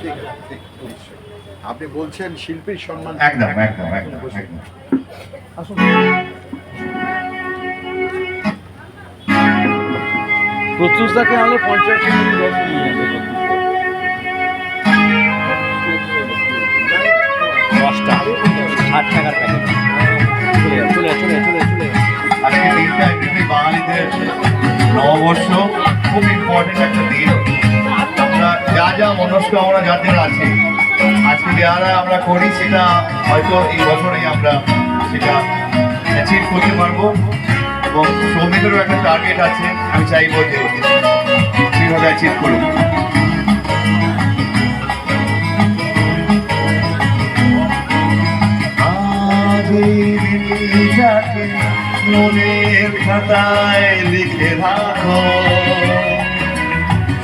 ঠিক আছে ঠিক আপনি বলছেন শিল্পীর সম্মান একদম একদম একদম একদম। আসুন। প্রত্যুষদাকে আনলে পঞ্চাশ মিনিট দশ মিনিট দশটা ষাট টাকার প্যাকেট চলে যা চলে চলে চলে চলে আজকে দিনটা এমনিতেই বাঙালিদের নববর্ষ খুব ইম্পর্টেন্ট একটা দিন। যা যা মনস্কামনা যাদের আছে, আজকে যারা আমরা করি সেটা হয়তো এই বছরেই আমরা সেটা অ্যাচিভ করতে পারব। এবং সৌমিকেরও একটা টার্গেট আছে, আমি চাইব যে সেইভাবে অ্যাচিভ এই মনের খাতায় লিখে রাখো।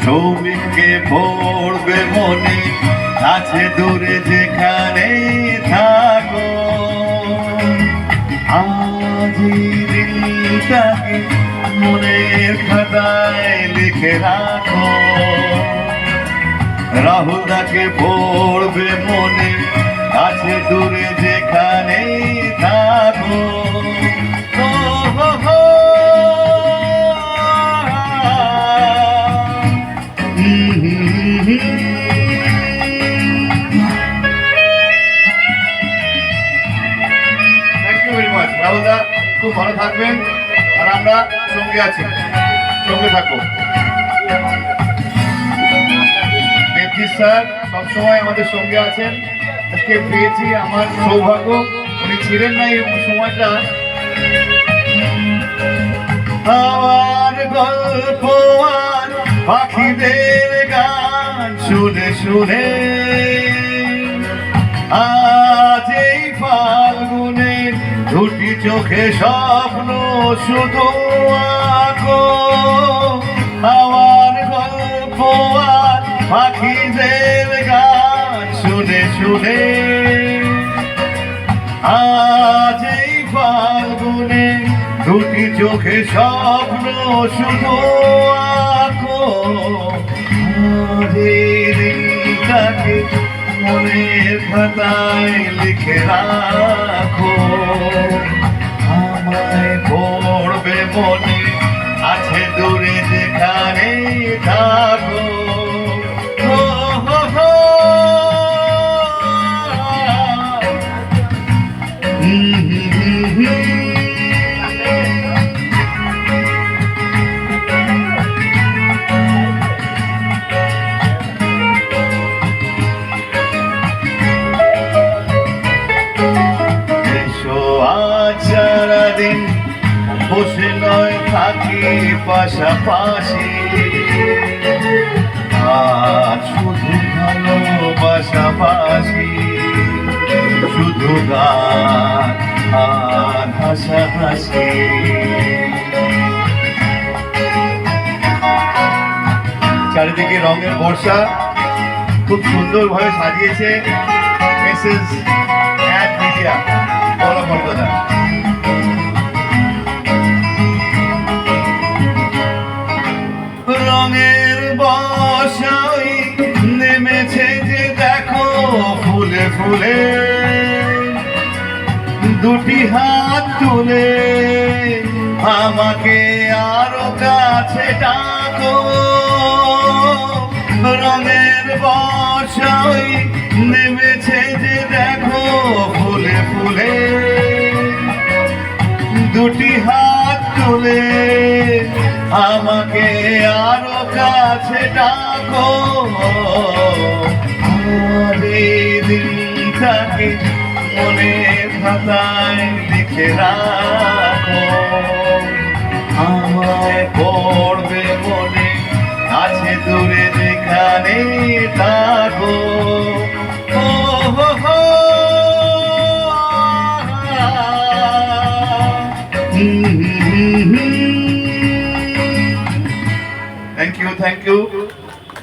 সৌমিককে পড়বে মনে, আছে দূরে যেখানে থাকো। আজ দিনটাকে মনের খাতায় লিখে রাখো। রাহুল দাকে পড়বে মনে, আছে দূরে যেখানে থাকো। ভালো থাকবেন আর আমরা সঙ্গে আছি। সঙ্গে থাকব। দেবজিৎ স্যার সবসময় আমাদের সঙ্গে আছেন। আজকে পেয়েছি আমার সৌভাগ্য। উনি ছিলেন না এই সময়টা। আমার গল্প আর পাখিদের গান শুনে শুনে আজ এই ফাল্গুনে দুটি চোখে স্বপ্ন, শুধু আমার গল্প আর পাখিদের গান শুনে শুনে। আজ এই ফাল্গুনে দুটি চোখে স্বপ্ন, শুধু আঁকো। আজ এই মনের খাতায় লিখে রাখো। আমায় পড়বে মনে আছে দূরে যেখানে থাকো। বসে নয় থাকি পাশাপাশি। আর শুধু ভালোবাসাবাসি। শুধু গান হাসাহাসি। চারিদিকে রঙের বর্ষা খুব সুন্দরভাবে সাজিয়েছে অ্যাড মিডিয়া বলো কলকাতা রঙের বসাই নেমেছে যে দেখো ফুলে ফুলে। দুটি হাত তুলে আমাকে আরও কাছে ডাকো। রঙের বসাই নেমেছে যে দেখো ফুলে ফুলে। দুটি হাত তুলে আমাকে আরও কাছে ডাকো। দিনটাকে মনে খাতায় লিখে রাখো। আমায় পড়বে মনে, আছে দূরে যেখানে থাকো।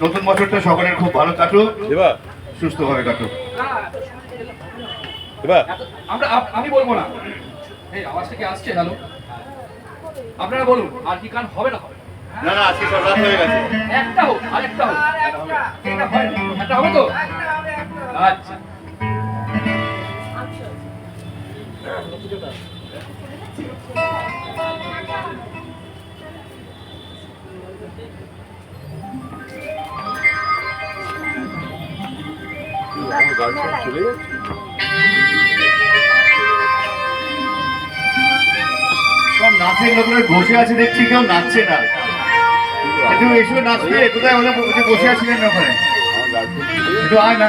নতুন বছরটা সকলের খুব ভালো কাটুক। দেবা সুস্থভাবে কাটুক। দেবা আমরা আমি বলব না। এই আওয়াজটা কি আসছে? হ্যালো? আপনারা বলুন আর কি গান হবে না হবে? না না আজকে সব রাত হয়ে গেছে। একটা হোক আর একটা। হোক একটা হয় না। একটা সব নাচের লোকরা বসে আছে দেখছি, কেউ নাচছে না। একটু এসে, নাচবে, কোথায় যে বসে আছিলেন ওখানে। একটু আয় না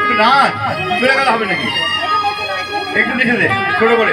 একটু নাচ, চলে গেলে হবে নাকি? একটু দেখে দে, ছোট করে।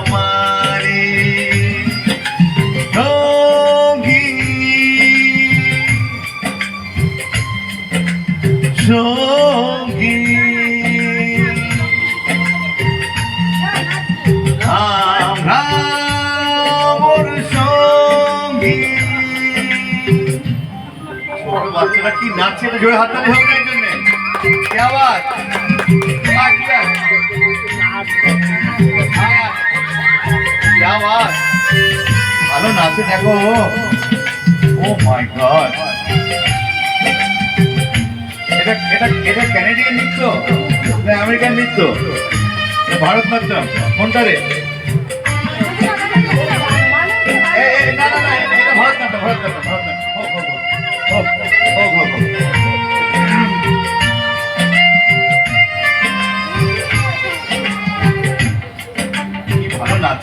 বাচ্চারা কি নাচছে? জোরে হাততালি হবে এই জন্যে। আওয়াজ? ভালো নাচে দেখো। Oh my god. এটা এটা এটা ক্যানাডিয়ান নৃত্য? না, আমেরিকান নৃত্য? না ভারতনাট্যম কোনটা রে? না না না, এটা এটা ভারতনাট্যম ভারতনাট্যম ভারতনাট্যম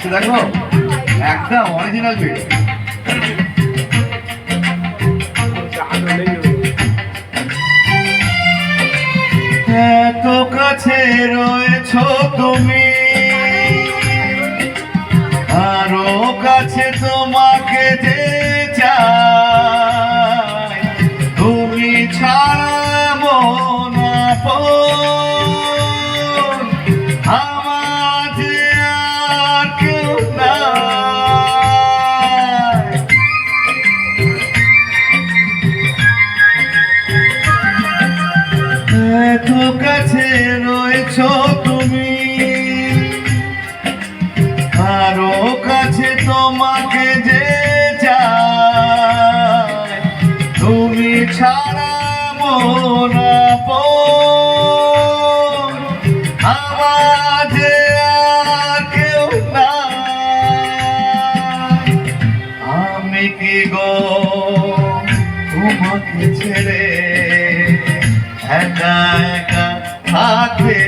নাচছে দেখো? একদম অরিজিনাল বিট তুমি ছাড়া মন আর কেউ না আমি কি গো তোমাকে ছেড়ে একা একা থাকতে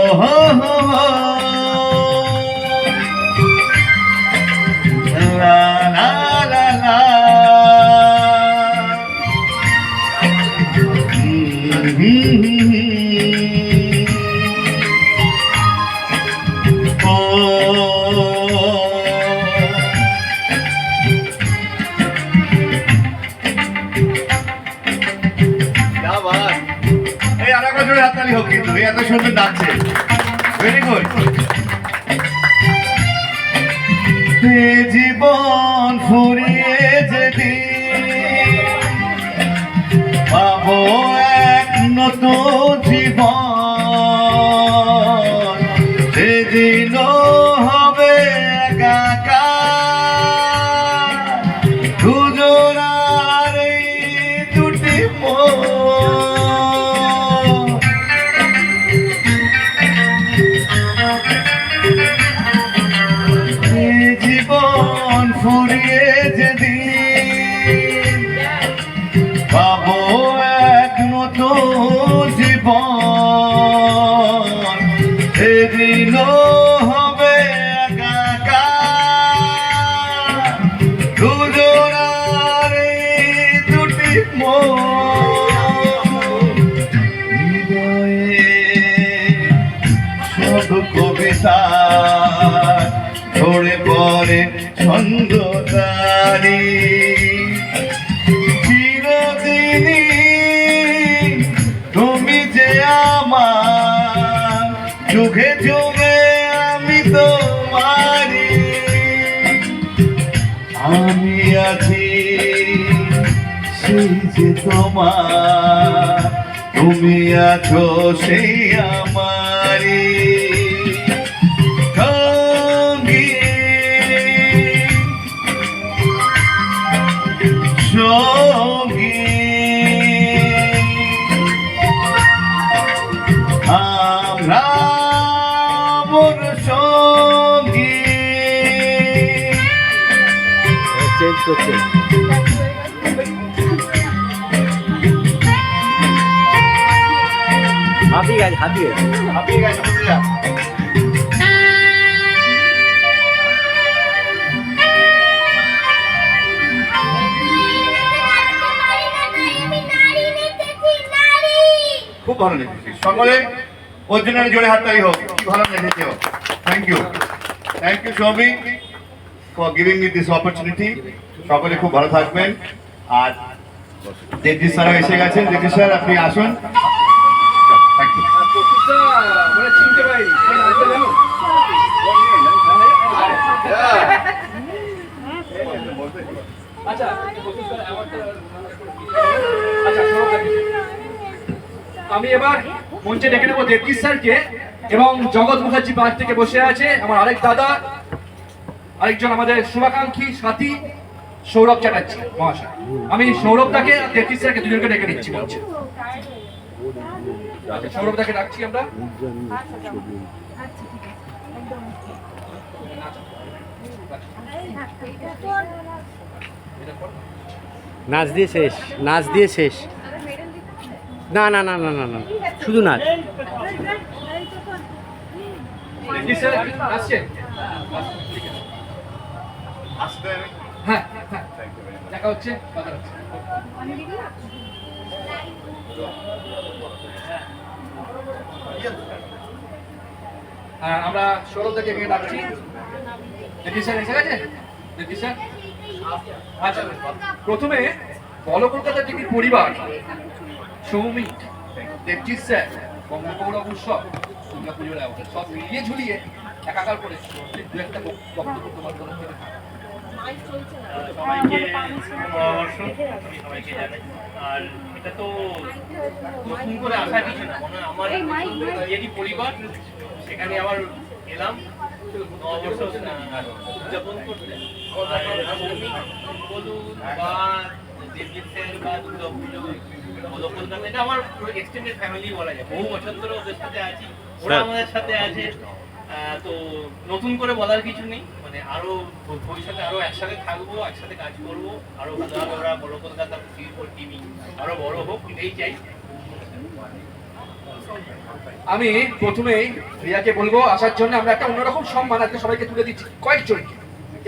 হোক কিন্তু এত সুন্দর জীবন ফুরিয়ে যেদিন পাবো এক নতুন তোমার। তুমি আছো সেই আমারি গাছ গাছ। হাঁপিয়ে গেছে খুব ভালো লেগেছে। সকলে ওর জন্য জোরে হাততালি হোক। ভালো লেগেছে thank you thank you Soumik for giving me this opportunity সকলে খুব ভালো থাকবেন। আর দেবজি স্যারও এসে গেছেন। দেবজি স্যার, আপনি আসুন। আমি এবার মঞ্চে ডেকে নেব দেবজিৎ স্যারকে এবং জগৎ মুখার্জি পাশ থেকে বসে আছে আমার আরেক দাদা, আরেকজন আমাদের শুভাকাঙ্ক্ষী সাথী সৌরভ চ্যাটার্জি, মহাশয়। আমি সৌরভ দাকে দেবজিৎ স্যারকে দুজনকে ডেকে নিচ্ছি মঞ্চে। আচ্ছা, ডাকছি আমরা। নাচ দিয়ে শেষ নাচ দিয়ে শেষ। না না না না না না শুধু নাচ। আসছেন হ্যাঁ হ্যাঁ দেখা হচ্ছে। হ্যাঁ, আমরা সৌরভ থেকে এখানে ডাকছি। স্যার এসে গেছে? দেবজিৎ স্যার? আচ্ছা প্রথমে বল কলকাতা টিভির পরিবার? সৌমিক দেবজিৎ স্যার বঙ্গগৌরব উৎসব দুর্গা পুজোর সব মিলিয়ে ঝুলিয়ে একাকার করে দু একটা বক্তব্য তোমার তরফ সবাইকে আর এটা তো নতুন করে আসা কিছু না। মনে আমার ইয়েরই পরিবার সেখানে আবার এলাম উদযাপন করতে। বলুন বা দেবজিৎ স্যার বা দুর্গা পুজো বলো কলকাতা এটা আমার পুরো এক্সটেন্ডেড ফ্যামিলি বলা যায়। বহু বছর ধরে ওদের সাথে আছি। ওরা আমাদের সাথে আছে। আহ, তো নতুন করে বলার কিছু নেই। মানে আরও ভবিষ্যতে আরও একসাথে থাকব, একসাথে কাজ করব, আরও ভালোভাবে ওরা বড় কলকাতা টিভি আরও বড় হোক, এটাই চাই। আমি প্রথমেই রিয়াকে বলব, আসার জন্য আমরা একটা অন্যরকম সম্মান আজকে সবাইকে তুলে দিচ্ছি, কয়েকজনকে।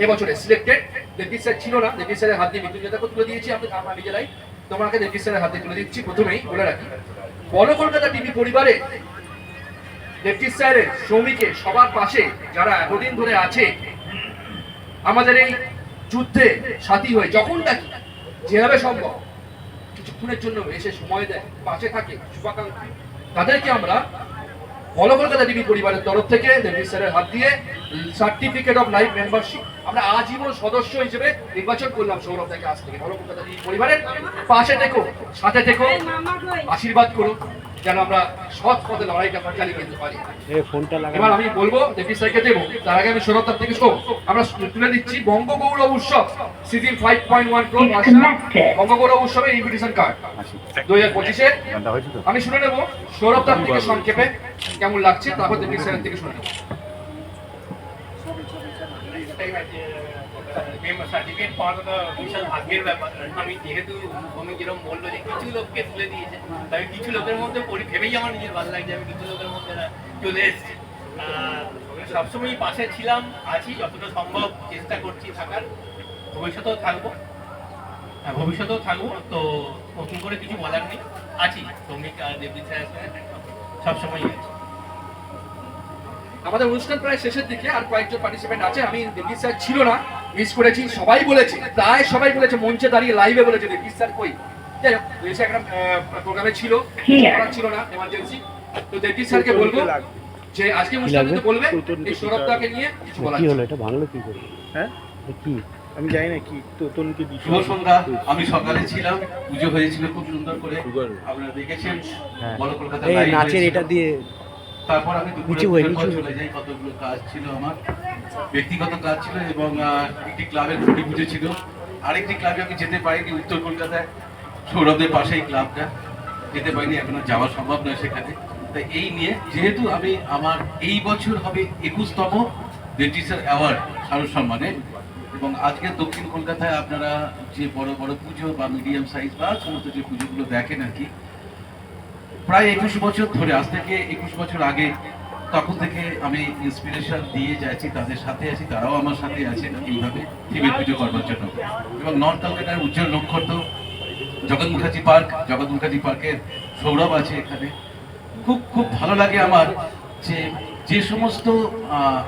এবছরে সিলেক্টেড দেবজিৎ স্যার ছিল না দেবজিৎ স্যারের হাত দিয়ে মৃত্যুঞ্জয়দাকে তুলে দিয়েছি, আমরা আমরা নিজেরাই। তোমাকে দেবজিৎ স্যারের হাত তুলে দিচ্ছি, প্রথমেই বলে রাখি, বড় কলকাতা টিভি পরিবারে দেবজিৎ স্যারের শ্রমিকের সবার পাশে যারা এতদিন ধরে আছে আমাদের এই যুদ্ধে সাথী হয়ে যখন ডাকি যেভাবে সম্ভব কিছুক্ষণের জন্য এসে সময় দেয় পাশে থাকে শুভাকাঙ্ক্ষী তাদেরকে আমরা কলকাতা পরিবারের তরফ থেকে দেবী স্যারের হাত দিয়ে সার্টিফিকেট অফ লাইফ মেম্বারশিপ আমরা আজীবন সদস্য হিসেবে নির্বাচন করলাম সৌরভ থেকে আজ থেকে। কলকাতা পরিবারের পাশে থেকো সাথে থেকো আশীর্বাদ করো যেন আমরা সৎ পথে লড়াইটা আমরা চালিয়ে যেতে পারি। এ ফোনটা লাগা এবার আমি বলব দেবী স্যারকে দেবো। তার আগে আমি সৌরভ তার থেকে শো আমরা তুলে দিচ্ছি Bangagourab Utsav season five point one pro Bangagourab উৎসবের ইনভিটেশন কার্ড দু হাজার পঁচিশে আমি শুনে নেব। সৌরভ তার থেকে সংক্ষেপে কেমন লাগছে তারপর দেবী স্যারের থেকে শুনে নেব। সার্টিফিকেট পাওয়াটা তো বিশাল ভাগ্যের ব্যাপার আমি যেহেতু যেরকম বলল যে কিছু লোককে তুলে দিয়েছে কিছু লোকের মধ্যে পড়ি ভেবেই আমার নিজের ভালো লাগছে আমি কিছু লোকের মধ্যে চলে এসেছি পাশে ছিলাম আছি যতটা সম্ভব চেষ্টা করছি থাকার ভবিষ্যতেও থাকব হ্যাঁ ভবিষ্যতেও থাকব তো নতুন করে কিছু বলার নেই আছি শ্রমিক আর দেবী স্যারের সঙ্গে সবসময় আছি আমাদের অনুষ্ঠান প্রায় শেষের দিকে আর কয়েকজন পার্টিসিপেন্ট আছে আমি দেবী স্যার ছিল না মিস করেছি সবাই বলেছে প্রায় সবাই বলেছে মঞ্চে দাঁড়িয়ে লাইভে বলেছে দেবী স্যার কই? যাই হোক একটা প্রোগ্রামে ছিল ছিল না এমার্জেন্সি তো স্যারকে বলব যে আজকে অনুষ্ঠানে বলবে এই সৌরভদাকে নিয়ে কিছু বলার কি হলো এটা ভাঙলো কি করে? হ্যাঁ? কি? আমি জানি না কি তোতনকে দিচ্ছি শুভ সন্ধ্যা আমি সকালে ছিলাম পুজো হয়েছিল খুব সুন্দর করে। আপনারা দেখেছেন হ্যাঁ। বড় কলকাতা এই নাচের এটা দিয়ে তারপর আমি দুপুরে চলে যাই কতগুলো কাজ ছিল আমার। ব্যক্তিগত কাজ ছিল এবং একটি ক্লাবের ছুটি পুজো ছিল। আরেকটি ক্লাবে আমি যেতে পারিনি উত্তর কলকাতায়। সৌরভদের পাশেই ক্লাবটা। যেতে পারিনি, এখনও যাওয়া সম্ভব নয় সেখানে। তাই এই নিয়ে যেহেতু আমি আমার এই বছর হবে একুশতম ডেন্টিস্টার অ্যাওয়ার্ড শারদ সম্মানে, এবং আজকে দক্ষিণ কলকাতায় আপনারা যে বড় বড় পুজো বা মিডিয়াম সাইজ বা সমস্ত যে পুজোগুলো দেখেন আর কি, প্রায় একুশ বছর ধরে, আজ থেকে একুশ বছর আগে তখন থেকে আমি ইন্সপিরেশন দিয়ে যাচ্ছি, তাদের সাথে আছি, তারাও আমার সাথে আছেন এইভাবে থিমের পুজো করবার জন্য। এবং নর্থ কলকাতার উজ্জ্বল নক্ষত্র, জগৎ মুখার্জি পার্ক, জগৎ মুখার্জি পার্কের সৌরভ আছে এখানে। খুব খুব ভালো লাগে আমার যে যে সমস্ত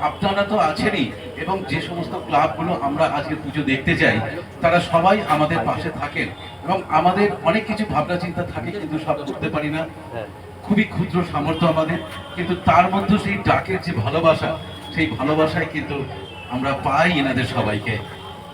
আপনারা তো আছেনই এবং যে সমস্ত ক্লাবগুলো আমরা আজকে পুজো দেখতে যাই, তারা সবাই আমাদের পাশে থাকেন এবং আমাদের অনেক কিছু ভাবনা চিন্তা থাকে কিন্তু সব করতে পারি না। খুবই ক্ষুদ্র সামর্থ্য আমাদের কিন্তু তার মধ্যে সেই ডাকের যে ভালোবাসা সেই ভালোবাসায় কিন্তু আমরা পাই এনাদের সবাইকে।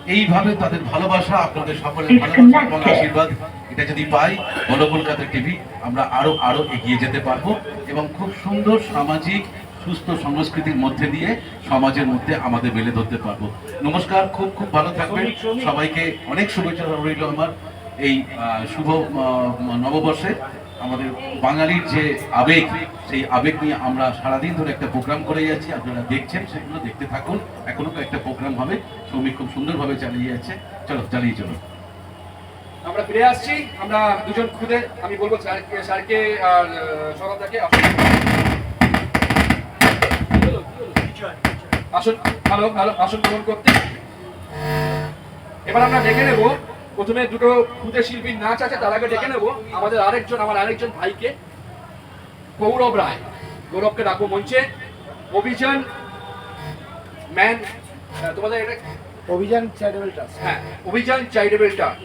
এইভাবে তাদের ভালোবাসা আপনাদের সকলের ভালোবাসা এবং আশীর্বাদ এটা যদি পাই বড় কলকাতা টিভি আমরা আরও আরও এগিয়ে যেতে পারব এবং খুব সুন্দর সামাজিক সুস্থ সংস্কৃতির মধ্যে দিয়ে সমাজের মধ্যে আমাদের মেলে ধরতে পারব। নমস্কার খুব খুব ভালো থাকবেন। সবাইকে অনেক শুভেচ্ছা রইল আমার এই আহ, শুভ নববর্ষে। আমাদের বাঙালির যে আবেগ, সেই আবেগ নিয়ে আমরা সারাদিন ধরে একটা প্রোগ্রাম করে যাচ্ছি। আপনারা দেখছেন, সেগুলো দেখতে থাকুন। এখনও একটা প্রোগ্রাম হবে শ্রমিক খুব সুন্দরভাবে চালিয়ে যাচ্ছে। চলো, চালিয়ে চলো আমরা ফিরে আসছি। আমরা দুজন খুদে, আমি বলব স্যারকে স্যারকে আর সৌরভদাকে আসুন। ভালো ভালো, আসন গ্রহণ করতে। এবার আমরা ডেকে নেব প্রথমে দুটো খুদে শিল্পীর নাচ আছে তার আগে ডেকে নেব। আমাদের আরেকজন আমার আরেকজন ভাইকে গৌরব রায়। গৌরবকে ডাকবো মঞ্চে। অভিযান ম্যান তোমাদের এটা? অভিযান চ্যারিটেবল ট্রাস্ট হ্যাঁ অভিযান চ্যারিটেবল ট্রাস্ট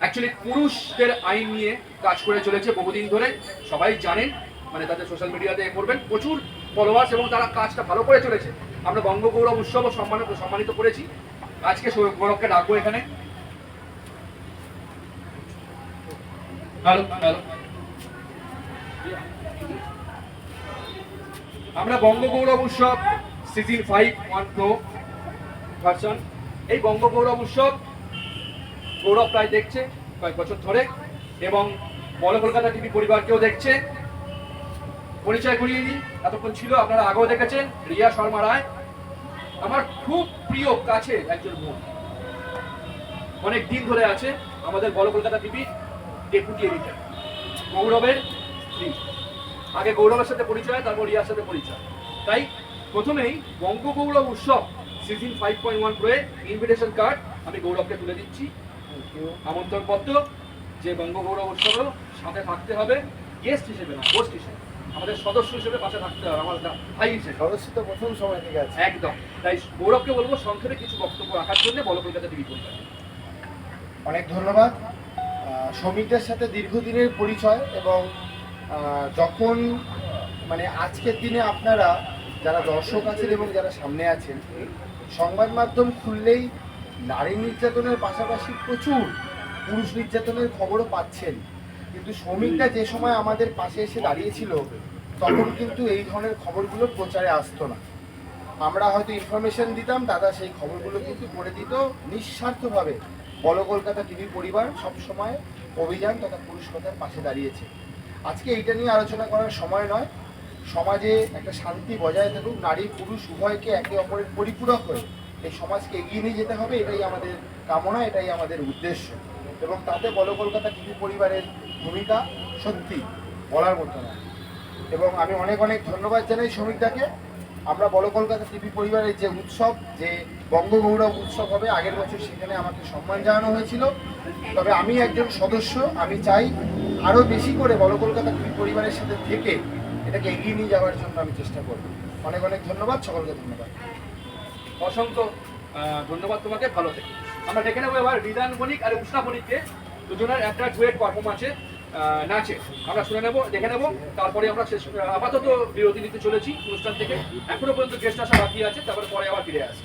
অ্যাকচুয়ালি পুরুষদের আইন নিয়ে কাজ করে চলেছে বহুদিন ধরে। সবাই জানেন মানে তাদের সোশ্যাল মিডিয়াতে করবেন। প্রচুর ফলোয়ার্স এবং তারা কাজটা ভালো করে চলেছে। আমরা বঙ্গগৌরব উৎসব সম্মানিত সম্মানিত করেছি। আজকে গৌরবকে ডাকবো এখানে হ্যালো হ্যালো আমরা Bangagourab Utsav season five, one pro version. এই বঙ্গগৌরব উৎসব গৌরব প্রায় দেখছে কয়েক বছর ধরে এবং বল কলকাতা টিভি পরিবারকেও দেখছে। পরিচয় করিয়ে দিই, এতক্ষণ ছিল, আপনারা আগেও দেখেছেন, রিয়া শর্মা রায়, আমার খুব প্রিয় কাছে একজন বোন। অনেক দিন ধরে আছে আমাদের Bol Kolkata TV. Deputy editor গৌরবের স্ত্রী আগে গৌরবের সাথে পরিচয় তারপর রিয়ার সাথে পরিচয়। তাই প্রথমেই Bangagourab Utsav season five point one প্রয়ে invitation card আমি গৌরবকে তুলে দিচ্ছি। আমন্ত্রণ পত্র যে বঙ্গগৌরব উৎসবেও সাথে থাকতে হবে গেস্ট হিসেবে না হোস্ট হিসেবে। আমাদের সদস্য হিসেবে পাশে থাকতে হবে আমার ভাই হিসেবে। সদস্য তো প্রথম সময় থেকে আছে। একদম। তাই গৌরবকে বলব সংক্ষেপে কিছু বক্তব্য রাখার জন্য বলো কলকাতা টিভি পরিবার অনেক ধন্যবাদ। শ্রমিকদের সাথে দীর্ঘদিনের পরিচয় এবং যখন মানে আজকের দিনে আপনারা যারা দর্শক আছেন এবং যারা সামনে আছেন, সংবাদ মাধ্যম খুললেই নারী নির্যাতনের পাশাপাশি প্রচুর পুরুষ নির্যাতনের খবরও পাচ্ছেন। কিন্তু শ্রমিকরা যে সময় আমাদের পাশে এসে দাঁড়িয়েছিল, তখন কিন্তু এই ধরনের খবরগুলো প্রচারে আসতো না। আমরা হয়তো ইনফরমেশন দিতাম, দাদা সেই খবরগুলো কিন্তু করে দিত, নিঃস্বার্থভাবে। বল কলকাতা টিভি পরিবার সব সময় অভিযান তথা পুরুষ কথার পাশে দাঁড়িয়েছে। আজকে এইটা নিয়ে আলোচনা করার সময় নয়। সমাজে একটা শান্তি বজায় থাকুক, নারী, পুরুষ, উভয়কে একে অপরের পরিপূরক হয়ে এই সমাজকে এগিয়ে নিয়ে যেতে হবে, এটাই আমাদের কামনা, এটাই আমাদের উদ্দেশ্য। এবং তাতে বল কলকাতা টিভি পরিবারের ভূমিকা সত্যি বলার মতো না এবং আমি অনেক অনেক ধন্যবাদ জানাই শ্রমিকদাকে। আমরা বড় কলকাতা টিভি পরিবারের যে উৎসব, যে বঙ্গগৌরব উৎসব হবে। আগের বছর সেখানে আমাকে সম্মান জানানো হয়েছিল। তবে আমি একজন সদস্য, আমি চাই আরও বেশি করে বড় কলকাতা টিভি পরিবারের সাথে থেকে এটাকে এগিয়ে নিয়ে যাওয়ার জন্য আমি চেষ্টা করব। অনেক অনেক ধন্যবাদ, সকলকে ধন্যবাদ। অসংখ্য ধন্যবাদ তোমাকে, ভালো থেকে। আমরা ডেকে নেব এবার বিধান বণিক আর উষ্ণা বণিককে। দুজনের একটা ডুয়েট পারফরমেন্সে নাচে আমরা শুনে নেব, দেখে নেব। তারপরে আমরা শেষ আপাতত বিরতি নিতে চলেছি অনুষ্ঠান থেকে। এখনও পর্যন্ত গেস্ট আসা বাকি আছে, তারপরে পরে আবার ফিরে আসছি।